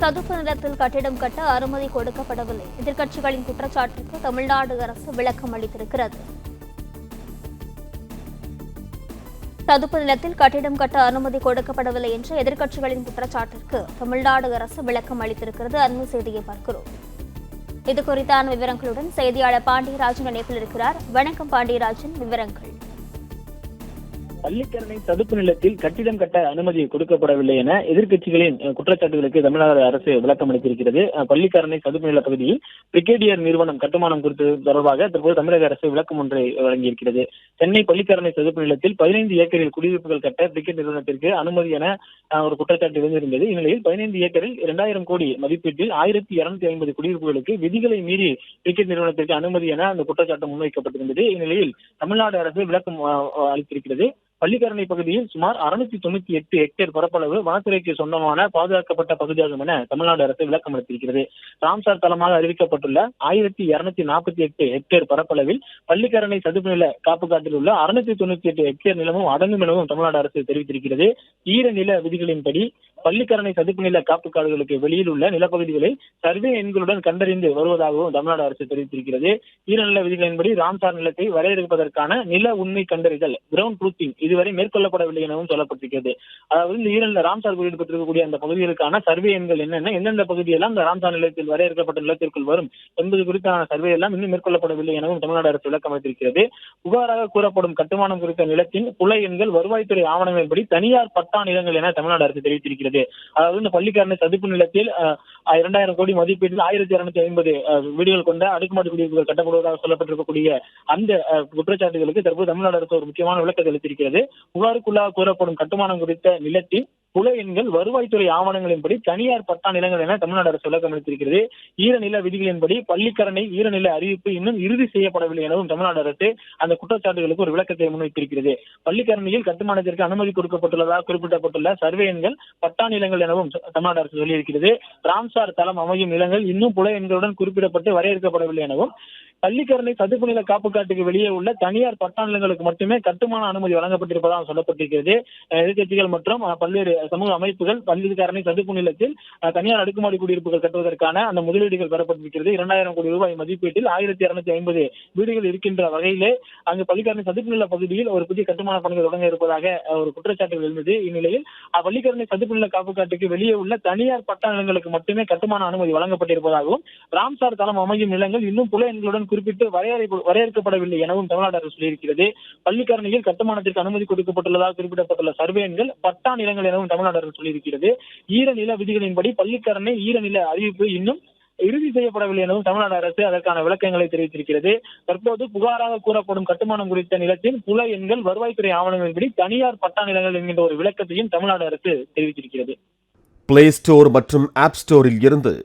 சதுப்பு நிலத்தில் கட்டிடம் கட்ட அனுமதி கொடுக்கப்படவில்லை. எதிர்க்கட்சிகளின் குற்றச்சாட்டிற்கு தமிழ்நாடு அரசு விளக்கம் அளித்திருக்கிறது. சதுப்பு நிலத்தில் கட்டிடம் கட்ட அனுமதி கொடுக்கப்படவில்லை என்ற எதிர்க்கட்சிகளின் குற்றச்சாட்டிற்கு தமிழ்நாடு அரசு விளக்கம் அளித்திருக்கிறது. அண்மை செய்தியை பார்க்கிறோம். இது குறித்தான விவரங்களுடன் செய்தியாளர் பாண்டியராஜன் இணைப்பில் இருக்கிறார். வணக்கம் பாண்டியராஜன். விவரங்கள். பள்ளிக்கரணை சதுப்பு நிலத்தில் கட்டிடம் கட்ட அனுமதி கொடுக்கப்படவில்லை என எதிர்க்கட்சிகளின் குற்றச்சாட்டுகளுக்கு தமிழ்நாடு அரசு விளக்கம் அளித்திருக்கிறது. அஹ், பள்ளிக்கரணை சதுப்பு நில பகுதியில் பிரிகேடியர் நிறுவனம் கட்டுமானம் குறித்து தொடர்பாக தற்போது தமிழக அரசு விளக்கம் ஒன்றை வழங்கியிருக்கிறது. சென்னை பள்ளிக்கரணை சதுப்பு நிலத்தில் பதினைந்து ஏக்கரில் குடியிருப்புகள் கட்ட பிரிகேட் நிறுவனத்திற்கு அனுமதி என ஒரு குற்றச்சாட்டு இருந்திருந்தது இந்நிலையில் பதினைந்து ஏக்கரில் இரண்டாயிரம் கோடி மதிப்பீட்டில் ஆயிரத்தி இருநூத்தி ஐம்பது குடியிருப்புகளுக்கு விதிகளை மீறி கிரிக்கெட் நிறுவனத்திற்கு அனுமதி என அந்த குற்றச்சாட்டு முன்வைக்கப்பட்டிருந்தது. இந்நிலையில் தமிழ்நாடு அரசு விளக்கம் அளித்திருக்கிறது. பள்ளிக்கரணை பகுதியில் சுமார் அறுநூத்தி தொண்ணூத்தி எட்டு ஹெக்டேர் பரப்பளவு வனத்துறைக்கு சொந்தமான பாதுகாக்கப்பட்ட பகுதியாகும் என தமிழ்நாடு அரசு விளக்கம் அளித்திருக்கிறது. ராம்சார் தளமாக அறிவிக்கப்பட்டுள்ள ஆயிரத்தி இருநூத்தி நாற்பத்தி எட்டு ஹெக்டேர் பரப்பளவில் பள்ளிக்கரணை சதுப்பு நில காப்பு காட்டில் உள்ள அறுநூத்தி தொண்ணூத்தி எட்டு ஹெக்டேர் நிலமும் அடங்கும் எனவும் தமிழ்நாடு அரசு தெரிவித்திருக்கிறது. ஈர நில விதிகளின்படி பள்ளிக்கரணை சதுப்பு நில காப்பு காடுகளுக்கு வெளியில் உள்ள நிலப்பகுதிகளை சர்வே எண்களுடன் கண்டறிந்து வருவதாகவும் தமிழ்நாடு அரசு தெரிவித்திருக்கிறது. ஈரநில விதிகளின்படி ராம்சார் நிலத்தை வரையறுப்பதற்கான நில உண்மை கண்டறிதல் கிரவுண்ட் ட்ரூத்திங் இதுவரை மேற்கொள்ளப்படவில்லை எனவும் சொல்லப்பட்டிருக்கிறது. அதாவது இந்த ஈரநில ராம்சார் குறிப்பிட்டிருக்கக்கூடிய அந்த பகுதிகளுக்கான சர்வே எண்கள் என்னென்ன எந்தெந்த பகுதியெல்லாம் இந்த ராம்சார் நிலத்தில் வரையறுக்கப்பட்ட நிலத்திற்குள் வரும் என்பது குறித்தான சர்வே எல்லாம் இன்னும் மேற்கொள்ளப்படவில்லை எனவும் தமிழ்நாடு அரசு விளக்கம் அளித்திருக்கிறது. புகாராக கூறப்படும் கட்டுமானம் குறித்த நிலத்தின் புல எண்கள் வருவாய்த்துறை ஆவணங்களின்படி தனியார் பட்டா நிலங்கள் என தமிழ்நாடு அரசு தெரிவித்திருக்கிறது. அதாவது இந்த பள்ளிக்காரனை சதுப்பு நிலத்தில் இரண்டாயிரம் கோடி மதிப்பீட்டில் ஆயிரத்தி இருநூத்தி ஐம்பது வீடுகள் கொண்ட அடுக்குமாடி குடியிருப்புகள் கட்டப்படுவதாக சொல்லப்பட்டிருக்கக்கூடிய அந்த குற்றச்சாட்டுகளுக்கு தற்போது தமிழ்நாடு அரசு ஒரு முக்கியமான விளக்கத்தை அளித்திருக்கிறது. புகாருக்குள்ளாக கூறப்படும் கட்டுமானம் குறித்த நிலத்தின் புல எண்கள் வருவாய்த்துறை ஆவணங்களின்படி தனியார் பட்டா நிலங்கள் என தமிழ்நாடு அரசு விளக்கம் அளித்திருக்கிறது. ஈரநில விதிகளின்படி பள்ளிக்கரணை ஈரநில அறிவிப்பு இன்னும் இறுதி செய்யப்படவில்லை எனவும் தமிழ்நாடு அரசு அந்த குற்றச்சாட்டுகளுக்கு ஒரு விளக்கத்தை முன்வைத்திருக்கிறது. பள்ளிக்கரணையில் கட்டுமானத்திற்கு அனுமதி கொடுக்கப்பட்டுள்ளதாக குறிப்பிடப்பட்டுள்ள சர்வே எண்கள் பட்டா நிலங்கள் எனவும் தமிழ்நாடு அரசு சொல்லியிருக்கிறது. ராம்சார் தளம் அமையும் நிலங்கள் இன்னும் புல எண்களுடன் குறிப்பிடப்பட்டு வரையறுக்கப்படவில்லை எனவும் பள்ளிக்கரணை சதுப்பு நில காப்புக்காட்டுக்கு வெளியே உள்ள தனியார் பட்டா நிலங்களுக்கு மட்டுமே கட்டுமான அனுமதி வழங்கப்பட்டிருப்பதாக சொல்லப்பட்டிருக்கிறது. எதிர்கட்சிகள் மற்றும் பல்வேறு சமூக அமைப்புகள் பள்ளிக்கரணை சதுப்பு நிலத்தில் தனியார் அடுக்குமாடி குடியிருப்புகள் கட்டுவதற்கான அந்த முதலீடுகள் பெறப்பட்டிருக்கிறது. இரண்டாயிரம் கோடி ரூபாய் மதிப்பீட்டில் ஆயிரத்தி இருநூத்தி ஐம்பது வீடுகள் இருக்கின்ற வகையிலே அங்கு பள்ளிக்கரணை சதுப்பு நில பகுதியில் ஒரு புதிய கட்டுமான பணிகள் தொடங்க இருப்பதாக ஒரு குற்றச்சாட்டுகள் எழுந்தது. இந்நிலையில் பள்ளிக்கரணை சதுப்பு நில காப்புக்காட்டுக்கு வெளியே உள்ள தனியார் பட்டா நிலங்களுக்கு மட்டுமே கட்டுமான அனுமதி வழங்கப்பட்டிருப்பதாகவும் ராம்சார் தளம் அமையும் நிலங்கள் இன்னும் புல எண்களுடன் குறிப்பிட்டு வரையறை- வரையறுக்கப்படவில்லை எனவும் தமிழ்நாடு அரசு சொல்லியிருக்கிறது. பள்ளிக்கரணையில் கட்டுமானத்திற்கு அனுமதி கொடுக்கப்பட்டுள்ளதாக குறிப்பிடப்பட்டுள்ள சர்வேன்கள் பட்டா நிலங்கள் எனவும் தமிழ்நாடு அரசு சொல்லியிருக்கிறது. ஈரநில விதிகளின்படி பள்ளிக்கரணை ஈரநில அறிவிப்பு இன்னும் இறுதி செய்யப்படவில்லை எனவும் தமிழ்நாடு அரசு அதற்கான விளக்கங்களை தெரிவித்திருக்கிறது. தற்போது புகாராக கூறப்படும் கட்டுமானம் குறித்த நிலத்தின் புல எண்கள் வருவாய்த்துறை ஆவணங்களின்படி தனியார் பட்டா நிலங்கள் என்கின்ற ஒரு விளக்கத்தையும் தமிழ்நாடு அரசு தெரிவித்திருக்கிறது. பிளே ஸ்டோர் மற்றும் ஆப் ஸ்டோரில் இருந்து